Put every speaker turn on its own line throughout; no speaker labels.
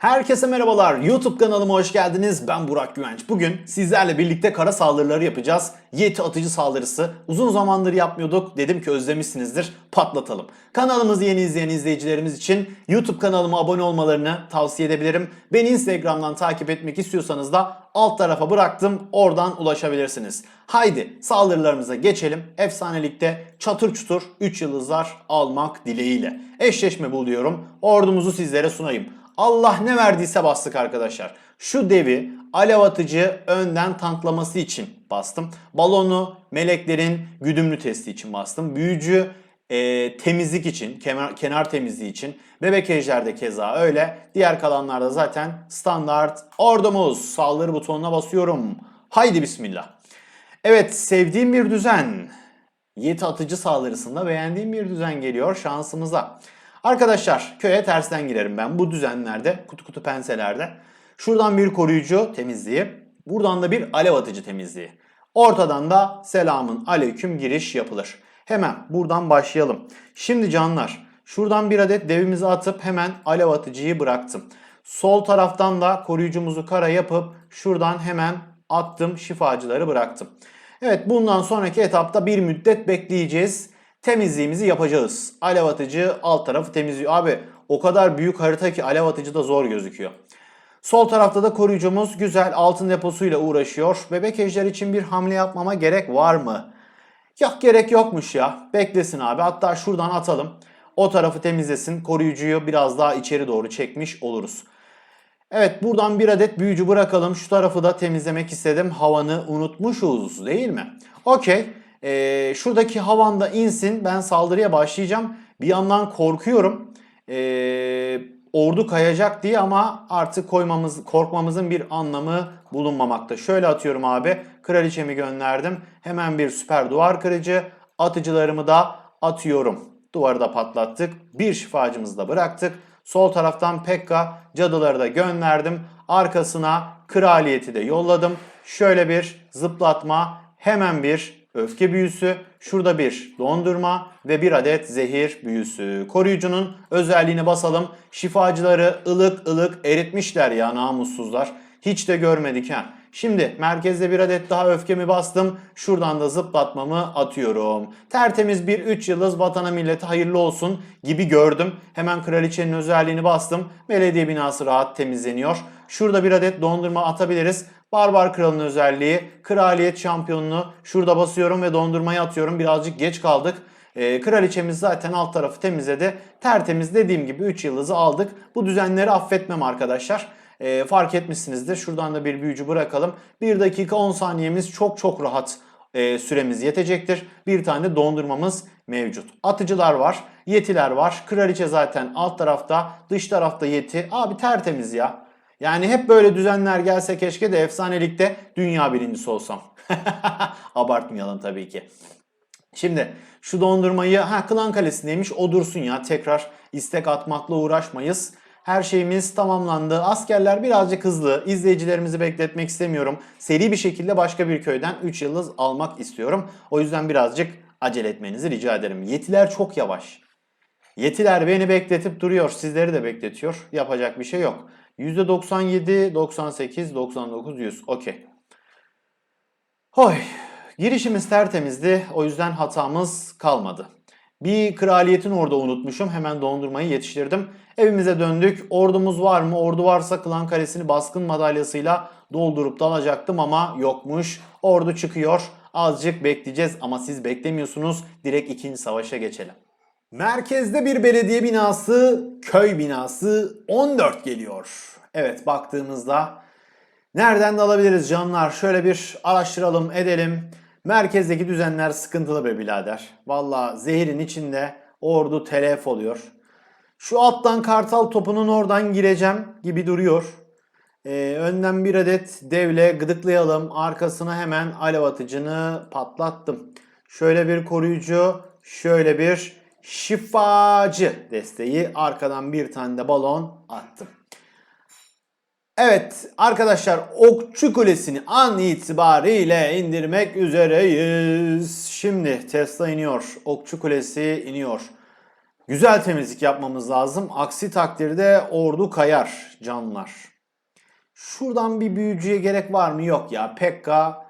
Herkese merhabalar. YouTube kanalıma hoş geldiniz. Ben Burak Güvenç. Bugün sizlerle birlikte kara saldırıları yapacağız. Yeti atıcı saldırısı. Uzun zamandır yapmıyorduk. Dedim ki özlemişsinizdir. Patlatalım. Kanalımızı yeni izleyen izleyicilerimiz için YouTube kanalıma abone olmalarını tavsiye edebilirim. Beni Instagram'dan takip etmek istiyorsanız da alt tarafa bıraktım. Oradan ulaşabilirsiniz. Haydi saldırılarımıza geçelim. Efsanelikte çatır çutur 3 yıldızlar almak dileğiyle. Eşleşme buluyorum. Ordumuzu sizlere sunayım. Allah ne verdiyse bastık arkadaşlar. Şu devi alev atıcı önden tanklaması için bastım. Balonu meleklerin güdümlü testi için bastım. Büyücü e, temizlik için, kenar, kenar temizliği için. Bebek ejderde keza öyle. Diğer kalanlarda zaten standart ordumuz. Saldırı butonuna basıyorum. Haydi bismillah. Evet sevdiğim bir düzen. Yeti atıcı saldırısında beğendiğim bir düzen geliyor şansımıza. Arkadaşlar köye tersten girerim ben bu düzenlerde kutu kutu penselerde. Şuradan bir koruyucu temizliği. Buradan da bir alev atıcı temizliği. Ortadan da selamın aleyküm giriş yapılır. Hemen buradan başlayalım. Şimdi canlar şuradan bir adet devimizi atıp hemen alev atıcıyı bıraktım. Sol taraftan da koruyucumuzu kara yapıp şuradan hemen attım şifacıları bıraktım. Evet bundan sonraki etapta bir müddet bekleyeceğiz. Temizliğimizi yapacağız. Alev atıcı alt tarafı temizliyor. Abi o kadar büyük harita ki alev atıcı da zor gözüküyor. Sol tarafta da koruyucumuz güzel altın deposuyla uğraşıyor. Bebek ejder için bir hamle yapmama gerek var mı? Yok gerek yokmuş ya. Beklesin abi. Hatta şuradan atalım. O tarafı temizlesin. Koruyucuyu biraz daha içeri doğru çekmiş oluruz. Evet buradan bir adet büyücü bırakalım. Şu tarafı da temizlemek istedim. Havanı unutmuşuz değil mi? Okey. Ee, şuradaki havan da insin. Ben saldırıya başlayacağım. Bir yandan korkuyorum. Ee, ordu kayacak diye ama artık koymamız, korkmamızın bir anlamı bulunmamakta. Şöyle atıyorum abi. Kraliçemi gönderdim. Hemen bir süper duvar kırıcı. Atıcılarımı da atıyorum. Duvarı da patlattık. Bir şifacımızı da bıraktık. Sol taraftan Pekka cadıları da gönderdim. Arkasına kraliyeti de yolladım. Şöyle bir zıplatma, hemen bir öfke büyüsü, şurada bir dondurma ve bir adet zehir büyüsü. Koruyucunun özelliğini basalım. Şifacıları ılık ılık eritmişler ya namussuzlar. Hiç de görmedik ha. Şimdi merkezde bir adet daha öfkemi bastım. Şuradan da zıplatmamı atıyorum. Tertemiz bir 3 yıldız vatana millete hayırlı olsun gibi gördüm. Hemen kraliçenin özelliğini bastım. Belediye binası rahat temizleniyor. Şurada bir adet dondurma atabiliriz. Barbar Kral'ın özelliği, kraliyet şampiyonunu şurada basıyorum ve dondurmayı atıyorum. Birazcık geç kaldık. Ee, kraliçemiz zaten alt tarafı temizledi. Tertemiz dediğim gibi 3 yıldızı aldık. Bu düzenleri affetmem arkadaşlar. Ee, fark etmişsinizdir. Şuradan da bir büyücü bırakalım. 1 dakika 10 saniyemiz çok çok rahat e, süremiz yetecektir. Bir tane dondurmamız mevcut. Atıcılar var, yetiler var. Kraliçe zaten alt tarafta, dış tarafta yeti. Abi tertemiz ya. Yani hep böyle düzenler gelse keşke de efsanelikte dünya birincisi olsam. Abartmayalım tabii ki. Şimdi şu dondurmayı ha Klan Kalesi'ndeymiş o dursun ya tekrar istek atmakla uğraşmayız. Her şeyimiz tamamlandı. Askerler birazcık hızlı. İzleyicilerimizi bekletmek istemiyorum. Seri bir şekilde başka bir köyden 3 yıldız almak istiyorum. O yüzden birazcık acele etmenizi rica ederim. Yetiler çok yavaş. Yetiler beni bekletip duruyor. Sizleri de bekletiyor. Yapacak bir şey yok. %97, 98, 99, 100. Okey. Hoy. Girişimiz tertemizdi. O yüzden hatamız kalmadı. Bir kraliyetin orada unutmuşum. Hemen dondurmayı yetiştirdim. Evimize döndük. Ordumuz var mı? Ordu varsa Klan Kalesi'ni baskın madalyasıyla doldurup dalacaktım ama yokmuş. Ordu çıkıyor. Azıcık bekleyeceğiz ama siz beklemiyorsunuz. Direkt ikinci savaşa geçelim. Merkezde bir belediye binası, köy binası 14 geliyor. Evet baktığımızda nereden de alabiliriz canlar? Şöyle bir araştıralım edelim. Merkezdeki düzenler sıkıntılı be birader. Valla zehirin içinde ordu telef oluyor. Şu alttan kartal topunun oradan gireceğim gibi duruyor. Ee, önden bir adet devle gıdıklayalım. Arkasına hemen alev atıcını patlattım. Şöyle bir koruyucu, şöyle bir şifacı desteği. Arkadan bir tane de balon attım. Evet arkadaşlar Okçu Kulesi'ni an itibariyle indirmek üzereyiz. Şimdi Tesla iniyor. Okçu Kulesi iniyor. Güzel temizlik yapmamız lazım. Aksi takdirde ordu kayar canlar. Şuradan bir büyücüye gerek var mı? Yok ya. Pekka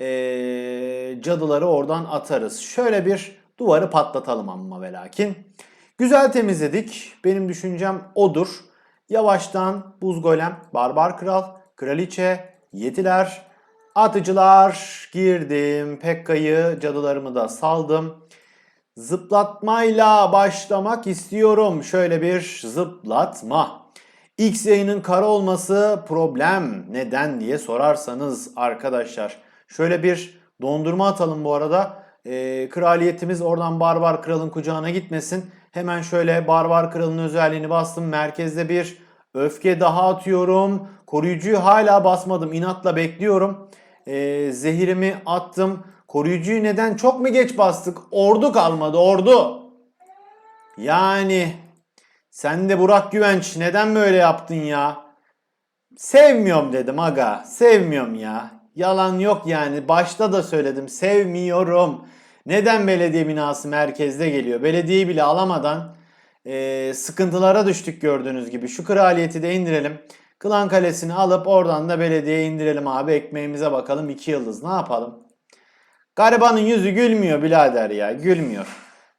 ee, cadıları oradan atarız. Şöyle bir duvarı patlatalım ama ve lakin. Güzel temizledik. Benim düşüncem odur. Yavaştan buz golem, barbar kral, kraliçe, yetiler, atıcılar girdim. Pekka'yı, cadılarımı da saldım. Zıplatmayla başlamak istiyorum. Şöyle bir zıplatma. X yayının kara olması problem. Neden diye sorarsanız arkadaşlar. Şöyle bir dondurma atalım bu arada. Ee, kraliyetimiz oradan barbar kralın kucağına gitmesin. Hemen şöyle barbar kralın özelliğini bastım. Merkezde bir öfke daha atıyorum. Koruyucuyu hala basmadım. İnatla bekliyorum. Ee, zehirimi attım. Koruyucuyu neden çok mu geç bastık? Ordu kalmadı ordu. Yani sen de Burak Güvenç neden böyle yaptın ya? Sevmiyorum dedim aga. Sevmiyorum ya. Yalan yok yani. Başta da söyledim. Sevmiyorum. Neden belediye binası merkezde geliyor? Belediyeyi bile alamadan e, sıkıntılara düştük gördüğünüz gibi. Şu kraliyeti de indirelim. Klan Kalesi'ni alıp oradan da belediyeye indirelim abi. Ekmeğimize bakalım. iki yıldız. Ne yapalım? Garibanın yüzü gülmüyor birader ya. Gülmüyor.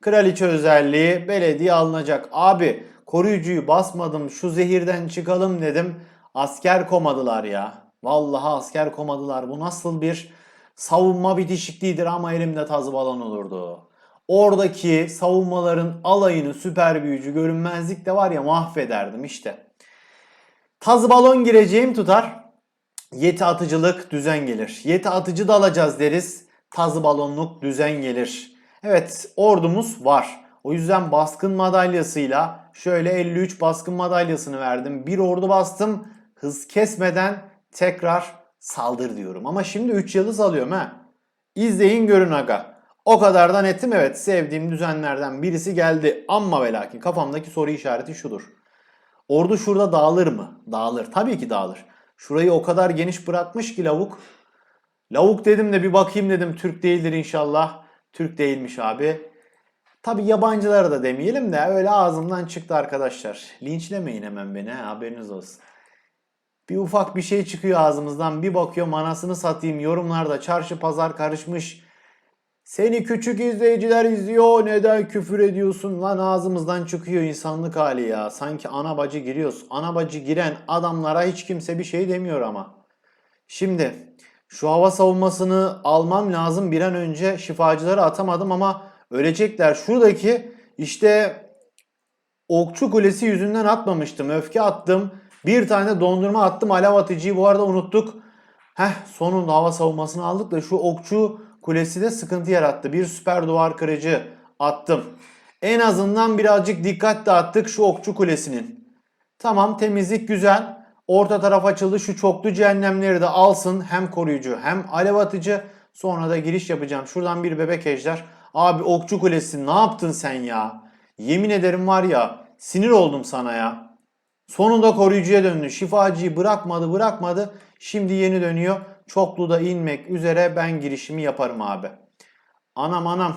Kraliçe özelliği belediye alınacak. Abi koruyucuyu basmadım şu zehirden çıkalım dedim. Asker komadılar ya. Vallahi asker komadılar. Bu nasıl bir savunma bitişikliğidir ama elimde tazı balon olurdu. Oradaki savunmaların alayını süper büyücü görünmezlik de var ya mahvederdim işte. Tazı balon gireceğim tutar. Yeti atıcılık düzen gelir. Yeti atıcı da alacağız deriz. Tazı balonluk düzen gelir. Evet ordumuz var. O yüzden baskın madalyasıyla şöyle 53 baskın madalyasını verdim. Bir ordu bastım. Hız kesmeden tekrar saldır diyorum. Ama şimdi 3 yıldız alıyorum ha. İzleyin görün aga. O kadar da netim evet sevdiğim düzenlerden birisi geldi. Ama ve lakin kafamdaki soru işareti şudur. Ordu şurada dağılır mı? Dağılır. Tabii ki dağılır. Şurayı o kadar geniş bırakmış ki lavuk. Lavuk dedim de bir bakayım dedim. Türk değildir inşallah. Türk değilmiş abi. Tabi yabancılara da demeyelim de öyle ağzımdan çıktı arkadaşlar. Linçlemeyin hemen beni ha, haberiniz olsun. Bir ufak bir şey çıkıyor ağzımızdan bir bakıyorum anasını satayım yorumlarda çarşı pazar karışmış. Seni küçük izleyiciler izliyor neden küfür ediyorsun lan ağzımızdan çıkıyor insanlık hali ya. Sanki ana bacı giriyoruz. Ana bacı giren adamlara hiç kimse bir şey demiyor ama. Şimdi şu hava savunmasını almam lazım bir an önce şifacıları atamadım ama ölecekler. Şuradaki işte okçu kulesi yüzünden atmamıştım. Öfke attım. Bir tane dondurma attım. Alev atıcıyı bu arada unuttuk. Heh sonunda hava savunmasını aldık da şu okçu kulesi de sıkıntı yarattı. Bir süper duvar kırıcı attım. En azından birazcık dikkat dağıttık şu okçu kulesinin. Tamam temizlik güzel. Orta taraf açıldı. Şu çoklu cehennemleri de alsın. Hem koruyucu hem alev atıcı. Sonra da giriş yapacağım. Şuradan bir bebek ejder. Abi okçu kulesi ne yaptın sen ya? Yemin ederim var ya sinir oldum sana ya. Sonunda koruyucuya döndü. Şifacıyı bırakmadı bırakmadı. Şimdi yeni dönüyor. Çoklu da inmek üzere ben girişimi yaparım abi. Anam anam.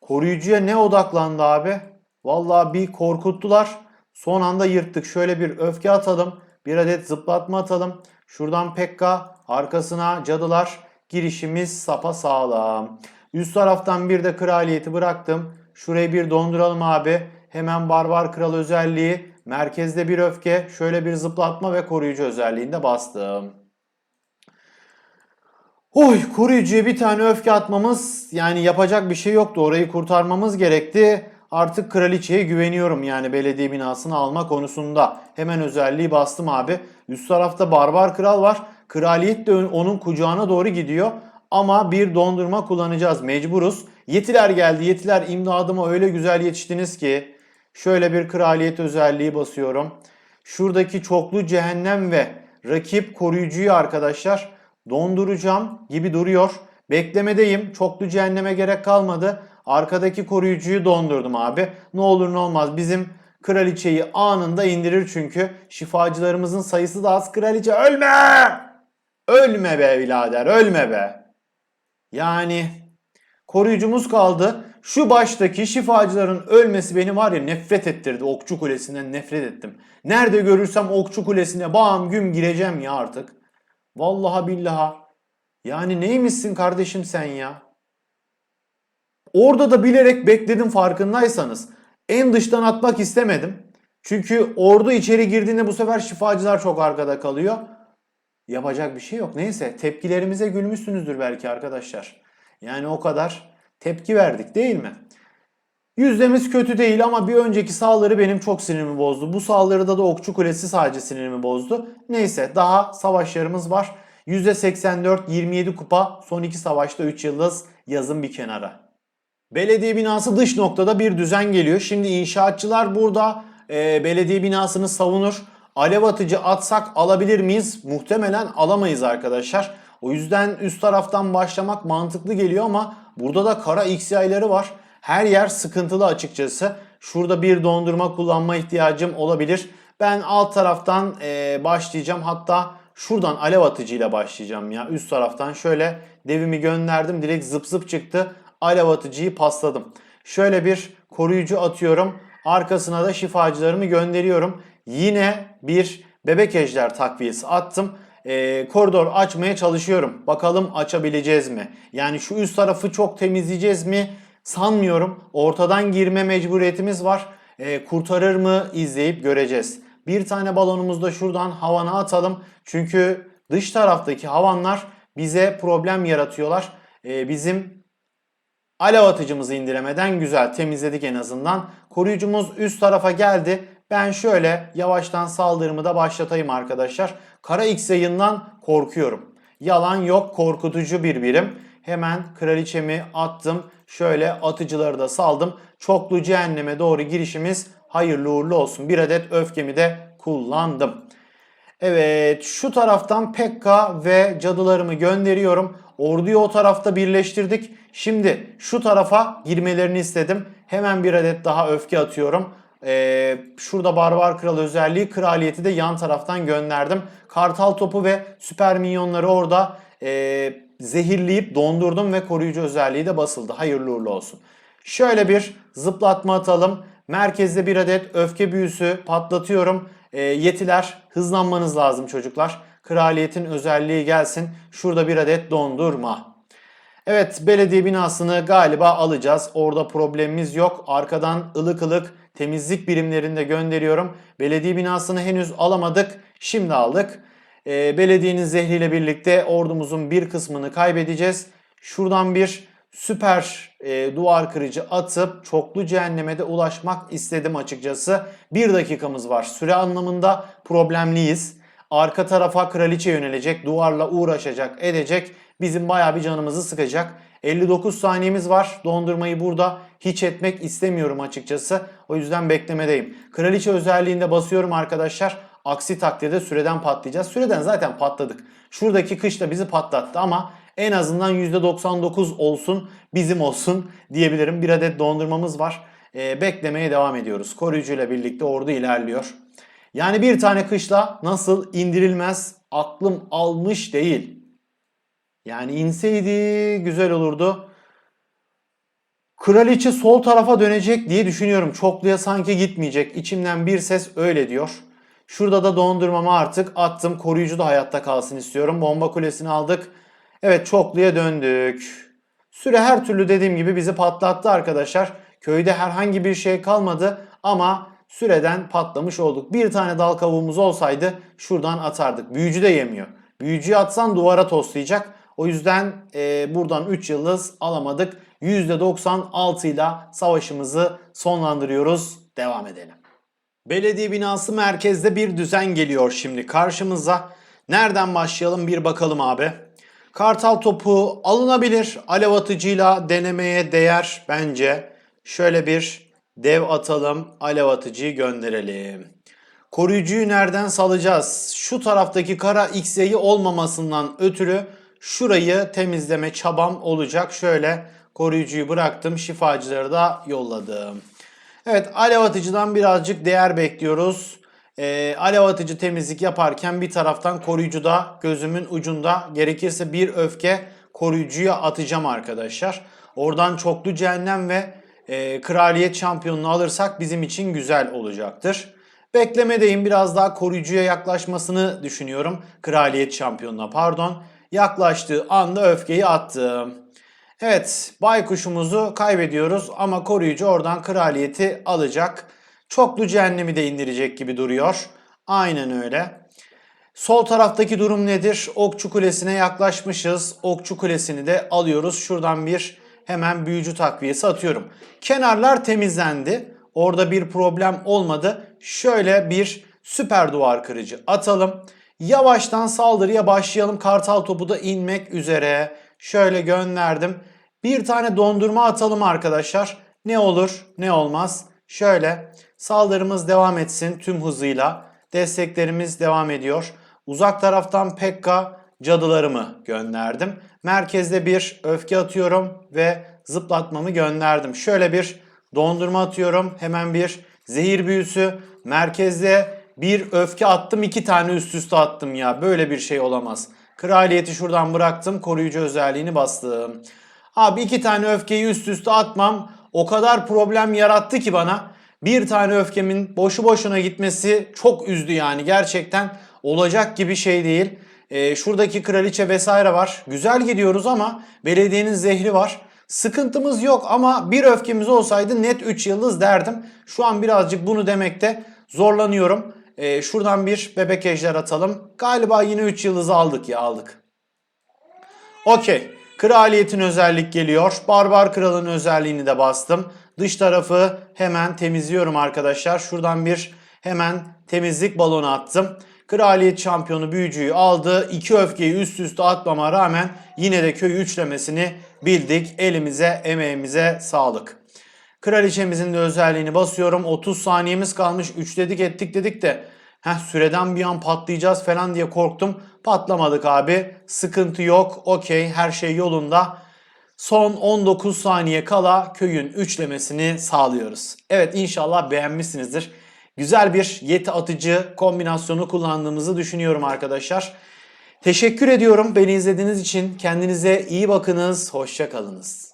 Koruyucuya ne odaklandı abi? Vallahi bir korkuttular. Son anda yırttık. Şöyle bir öfke atalım. Bir adet zıplatma atalım. Şuradan Pekka arkasına cadılar. Girişimiz sapa sağlam. Üst taraftan bir de kraliyeti bıraktım. Şurayı bir donduralım abi. Hemen barbar kral özelliği. Merkezde bir öfke. Şöyle bir zıplatma ve koruyucu özelliğinde bastım. Oy koruyucuya bir tane öfke atmamız yani yapacak bir şey yoktu. Orayı kurtarmamız gerekti. Artık kraliçeye güveniyorum yani belediye binasını alma konusunda. Hemen özelliği bastım abi. Üst tarafta barbar kral var. Kraliyet de onun kucağına doğru gidiyor. Ama bir dondurma kullanacağız mecburuz. Yetiler geldi. Yetiler imdadıma öyle güzel yetiştiniz ki. Şöyle bir kraliyet özelliği basıyorum. Şuradaki çoklu cehennem ve rakip koruyucuyu arkadaşlar donduracağım gibi duruyor. Beklemedeyim. Çoklu cehenneme gerek kalmadı. Arkadaki koruyucuyu dondurdum abi. Ne olur ne olmaz bizim kraliçeyi anında indirir çünkü. Şifacılarımızın sayısı da az. Kraliçe ölme! Ölme be birader ölme be. Yani koruyucumuz kaldı. Şu baştaki şifacıların ölmesi beni var ya nefret ettirdi. Okçu Kulesi'nden nefret ettim. Nerede görürsem Okçu Kulesi'ne bam güm gireceğim ya artık. Vallahi billaha. Yani neymişsin kardeşim sen ya? Orada da bilerek bekledim farkındaysanız. En dıştan atmak istemedim. Çünkü ordu içeri girdiğinde bu sefer şifacılar çok arkada kalıyor. Yapacak bir şey yok. Neyse tepkilerimize gülmüşsünüzdür belki arkadaşlar. Yani o kadar tepki verdik değil mi? Yüzdemiz kötü değil ama bir önceki saldırı benim çok sinirimi bozdu. Bu saldırıda da Okçu Kulesi sadece sinirimi bozdu. Neyse daha savaşlarımız var. %84, 27 kupa, son iki savaşta 3 yıldız yazın bir kenara. Belediye binası dış noktada bir düzen geliyor. Şimdi inşaatçılar burada e, belediye binasını savunur. Alev atıcı atsak alabilir miyiz? Muhtemelen alamayız arkadaşlar. O yüzden üst taraftan başlamak mantıklı geliyor ama burada da kara X yayları var. Her yer sıkıntılı açıkçası. Şurada bir dondurma kullanma ihtiyacım olabilir. Ben alt taraftan e, başlayacağım. Hatta şuradan alev atıcıyla başlayacağım ya. Üst taraftan şöyle devimi gönderdim. Direkt zıp zıp çıktı. Alev atıcıyı pasladım. Şöyle bir koruyucu atıyorum. Arkasına da şifacılarımı gönderiyorum. Yine bir bebek ejder takviyesi attım. Ee, koridor açmaya çalışıyorum. Bakalım açabileceğiz mi? Yani şu üst tarafı çok temizleyeceğiz mi? Sanmıyorum. Ortadan girme mecburiyetimiz var. Ee, kurtarır mı izleyip göreceğiz. Bir tane balonumuzu da şuradan havana atalım. Çünkü dış taraftaki havanlar bize problem yaratıyorlar. Ee, bizim alev atıcımızı indiremeden güzel temizledik en azından. Koruyucumuz üst tarafa geldi. Ben şöyle yavaştan saldırımı da başlatayım arkadaşlar. Kara X yayından korkuyorum. Yalan yok korkutucu bir birim. Hemen kraliçemi attım. Şöyle atıcıları da saldım. Çoklu cehenneme doğru girişimiz hayırlı uğurlu olsun. Bir adet öfkemi de kullandım. Evet şu taraftan Pekka ve cadılarımı gönderiyorum. Orduyu o tarafta birleştirdik. Şimdi şu tarafa girmelerini istedim. Hemen bir adet daha öfke atıyorum. Ee, şurada Barbar Kral özelliği kraliyeti de yan taraftan gönderdim. Kartal topu ve süper minyonları orada e, zehirleyip dondurdum ve koruyucu özelliği de basıldı. Hayırlı uğurlu olsun. Şöyle bir zıplatma atalım. Merkezde bir adet öfke büyüsü patlatıyorum. E, yetiler hızlanmanız lazım çocuklar. Kraliyetin özelliği gelsin. Şurada bir adet dondurma. Evet belediye binasını galiba alacağız. Orada problemimiz yok. Arkadan ılık ılık temizlik birimlerinde gönderiyorum. Belediye binasını henüz alamadık. Şimdi aldık. E, belediyenin zehriyle birlikte ordumuzun bir kısmını kaybedeceğiz. Şuradan bir süper e, duvar kırıcı atıp çoklu cehenneme de ulaşmak istedim açıkçası. Bir dakikamız var. Süre anlamında problemliyiz. Arka tarafa kraliçe yönelecek, duvarla uğraşacak, edecek. Bizim baya bir canımızı sıkacak. 59 saniyemiz var. Dondurmayı burada hiç etmek istemiyorum açıkçası. O yüzden beklemedeyim. Kraliçe özelliğinde basıyorum arkadaşlar. Aksi takdirde süreden patlayacağız. Süreden zaten patladık. Şuradaki kış da bizi patlattı ama en azından %99 olsun bizim olsun diyebilirim. Bir adet dondurmamız var. Ee, beklemeye devam ediyoruz. Koruyucuyla birlikte ordu ilerliyor. Yani bir tane kışla nasıl indirilmez aklım almış değil. Yani inseydi güzel olurdu. Kraliçe sol tarafa dönecek diye düşünüyorum. Çokluya sanki gitmeyecek. İçimden bir ses öyle diyor. Şurada da dondurmamı artık attım. Koruyucu da hayatta kalsın istiyorum. Bomba kulesini aldık. Evet çokluya döndük. Süre her türlü dediğim gibi bizi patlattı arkadaşlar. Köyde herhangi bir şey kalmadı ama süreden patlamış olduk. Bir tane dal kavuğumuz olsaydı şuradan atardık. Büyücü de yemiyor. Büyücüyü atsan duvara toslayacak. O yüzden e, buradan 3 yıldız alamadık. %96 ile savaşımızı sonlandırıyoruz. Devam edelim. Belediye binası merkezde bir düzen geliyor şimdi karşımıza. Nereden başlayalım bir bakalım abi. Kartal topu alınabilir. Alev atıcıyla denemeye değer bence. Şöyle bir dev atalım. Alev atıcıyı gönderelim. Koruyucuyu nereden salacağız? Şu taraftaki kara X'yi olmamasından ötürü şurayı temizleme çabam olacak. Şöyle koruyucuyu bıraktım. Şifacıları da yolladım. Evet alev atıcıdan birazcık değer bekliyoruz. Ee, alev atıcı temizlik yaparken bir taraftan koruyucu da gözümün ucunda. Gerekirse bir öfke koruyucuya atacağım arkadaşlar. Oradan çoklu cehennem ve e, kraliyet şampiyonunu alırsak bizim için güzel olacaktır. Beklemedeyim biraz daha koruyucuya yaklaşmasını düşünüyorum. Kraliyet şampiyonuna pardon. Yaklaştığı anda öfkeyi attım. Evet baykuşumuzu kaybediyoruz ama koruyucu oradan kraliyeti alacak. Çoklu cehennemi de indirecek gibi duruyor. Aynen öyle. Sol taraftaki durum nedir? Okçu Kulesi'ne yaklaşmışız. Okçu Kulesi'ni de alıyoruz. Şuradan bir hemen büyücü takviyesi atıyorum. Kenarlar temizlendi. Orada bir problem olmadı. Şöyle bir süper duvar kırıcı atalım. Yavaştan saldırıya başlayalım. Kartal topu da inmek üzere. Şöyle gönderdim. Bir tane dondurma atalım arkadaşlar. Ne olur ne olmaz. Şöyle saldırımız devam etsin tüm hızıyla. Desteklerimiz devam ediyor. Uzak taraftan Pekka cadılarımı gönderdim. Merkezde bir öfke atıyorum ve zıplatmamı gönderdim. Şöyle bir dondurma atıyorum. Hemen bir zehir büyüsü. Merkezde bir öfke attım. iki tane üst üste attım ya. Böyle bir şey olamaz. Kraliyeti şuradan bıraktım. Koruyucu özelliğini bastım. Abi iki tane öfkeyi üst üste atmam o kadar problem yarattı ki bana. Bir tane öfkemin boşu boşuna gitmesi çok üzdü yani. Gerçekten olacak gibi şey değil. Ee, şuradaki kraliçe vesaire var. Güzel gidiyoruz ama belediyenin zehri var. Sıkıntımız yok ama bir öfkemiz olsaydı net 3 yıldız derdim. Şu an birazcık bunu demekte zorlanıyorum. Ee, şuradan bir bebek ejder atalım. Galiba yine 3 yıldızı aldık ya aldık. Okey. Kraliyetin özellik geliyor. Barbar kralın özelliğini de bastım. Dış tarafı hemen temizliyorum arkadaşlar. Şuradan bir hemen temizlik balonu attım. Kraliyet şampiyonu büyücüyü aldı. İki öfkeyi üst üste atmama rağmen yine de köyü üçlemesini bildik. Elimize emeğimize sağlık. Kraliçemizin de özelliğini basıyorum. 30 saniyemiz kalmış. Üçledik ettik dedik de Heh, süreden bir an patlayacağız falan diye korktum. Patlamadık abi. Sıkıntı yok. Okey her şey yolunda. Son 19 saniye kala köyün üçlemesini sağlıyoruz. Evet inşallah beğenmişsinizdir. Güzel bir yeti atıcı kombinasyonu kullandığımızı düşünüyorum arkadaşlar. Teşekkür ediyorum beni izlediğiniz için. Kendinize iyi bakınız. Hoşça kalınız.